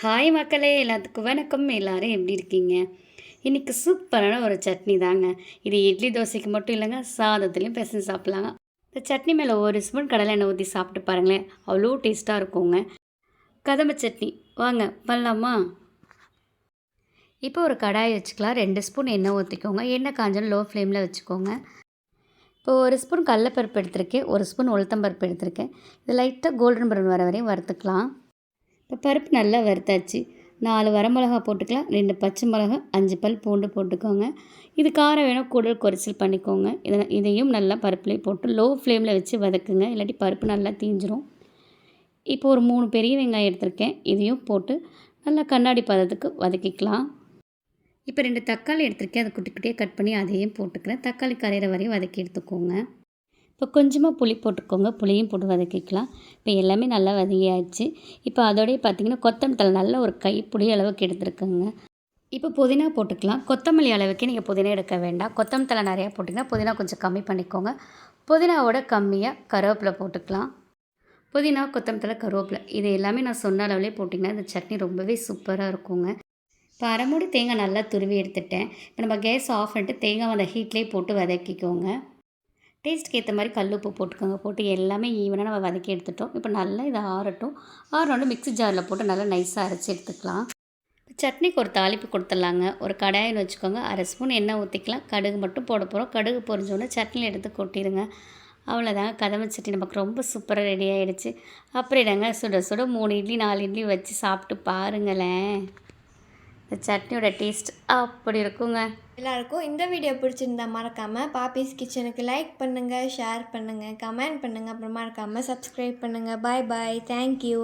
Hi மக்களே எல்லாத்துக்கும் வணக்கம். எல்லோரும் எப்படி இருக்கீங்க? இன்றைக்கி சூப்பரான ஒரு சட்னி தாங்க. இது இட்லி தோசைக்கு மட்டும் இல்லைங்க சாதத்துலேயும் பிசைஞ்சு சாப்பிட்லாங்க. இந்த சட்னி மேலே ஒரு ஸ்பூன் கடலை எண்ணெய் ஊற்றி சாப்பிட்டு பாருங்களேன் அவ்வளோ டேஸ்ட்டாக இருக்குங்க. கதம்ப சட்னி. வாங்க பண்ணலாமா? இப்போ ஒரு கடாய் வச்சுக்கலாம். ரெண்டு ஸ்பூன் எண்ணெய் ஊற்றிக்கோங்க எண்ணெய் காஞ்சாலும் லோ ஃப்ளேமில் வச்சுக்கோங்க. இப்போ ஒரு ஸ்பூன் கடலப்பருப்பு எடுத்திருக்கேன். ஒரு ஸ்பூன் உளுத்தம்பருப்பு எடுத்திருக்கேன். இது லைட்டாக கோல்டன் ப்ரௌன் வர வரையும் வறுத்துக்கலாம். இப்போ பருப்பு நல்லா வறுத்தாச்சு. நாலு வரமிளகா போட்டுக்கலாம். ரெண்டு பச்சை மிளகா அஞ்சு பல் பூண்டு போட்டுக்கோங்க. இது காரம் வேணும் கூடல் குறைச்சல் பண்ணிக்கோங்க. இதை இதையும் நல்லா பருப்புலேயே போட்டு லோ ஃப்ளேமில் வச்சு வதக்குங்க. இல்லாட்டி பருப்பு நல்லா தீஞ்சிரும். இப்போ ஒரு மூணு பெரிய வெங்காயம் எடுத்திருக்கேன். இதையும் போட்டு நல்லா கண்ணாடி பதத்துக்கு வதக்கிக்கலாம். இப்போ ரெண்டு தக்காளி எடுத்திருக்கேன். அதை குட்டி குட்டியாக கட் பண்ணி அதையும் போட்டுக்கிறேன். தக்காளி கரையிற வரையும் வதக்கி எடுத்துக்கோங்க. இப்போ கொஞ்சமாக புளி போட்டுக்கோங்க. புளியும் போட்டு வதக்கிக்கலாம். இப்போ எல்லாமே நல்லா வதங்கியாச்சு. இப்போ அதோடய பார்த்தீங்கன்னா கொத்தமல்லி நல்ல ஒரு கைப்புடி அளவுக்கு எடுத்துருக்கோங்க. இப்போ புதினா போட்டுக்கலாம். கொத்தமல்லி அளவுக்கு நீங்கள் புதினா எடுக்க வேண்டாம். கொத்தமல்லி நிறையா போட்டிங்கன்னா புதினா கொஞ்சம் கம்மி பண்ணிக்கோங்க. புதினாவோட கம்மியாக கருவேப்பிலை போட்டுக்கலாம். புதினா கொத்தமல்லி கருவேப்பிலை இது எல்லாமே நான் சொன்ன அளவுலேயே போட்டிங்கன்னா இந்த சட்னி ரொம்பவே சூப்பராக இருக்குங்க. இப்போ அரைமூடி தேங்காய் நல்லா துருவி எடுத்துட்டேன். இப்போ நம்ம கேஸ் ஆஃப் பண்ணிட்டு தேங்காய் அந்த ஹீட்லேயே போட்டு வதக்கிக்கோங்க. டேஸ்ட்டுக்கு ஏற்ற மாதிரி கல் உப்பு போட்டுக்கோங்க. போட்டு எல்லாமே ஈவனாக நம்ம வதக்கி எடுத்துட்டோம். இப்போ நல்லா இதை ஆறட்டும். ஆறோண்டு மிக்ஸி ஜாரில் போட்டு நல்லா நைஸாக அரைச்சி எடுத்துக்கலாம். சட்னிக்கு ஒரு தாளிப்பு கொடுத்துடலாங்க. ஒரு கடாயின்னு வச்சுக்கோங்க. அரை ஸ்பூன் எண்ணெய் ஊற்றிக்கலாம் கடுகு மட்டும் போட போகிறோம் கடுகு பொறிஞ்சோன்னே சட்னியில் எடுத்து கொட்டிடுங்க அவ்வளோதாங்க கதவை சட்னி நமக்கு ரொம்ப சூப்பராக ரெடி ஆகிடுச்சு அப்புறம் என்னங்க? சுட சுட மூணு இட்லி நாலு இட்லி வச்சு சாப்பிட்டு பாருங்களேன். இந்த சட்னியோட டேஸ்ட் அப்படி இருக்குங்க. எல்லாருக்கும் இந்த வீடியோ பிடிச்சிருந்தா மறக்காமல் பாப்பீஸ் கிச்சனுக்கு லைக் பண்ணுங்கள் ஷேர் பண்ணுங்கள் கமெண்ட் பண்ணுங்கள் அப்புறம் மறக்காமல் சப்ஸ்கிரைப் பண்ணுங்கள் பாய் பாய். தேங்க்யூ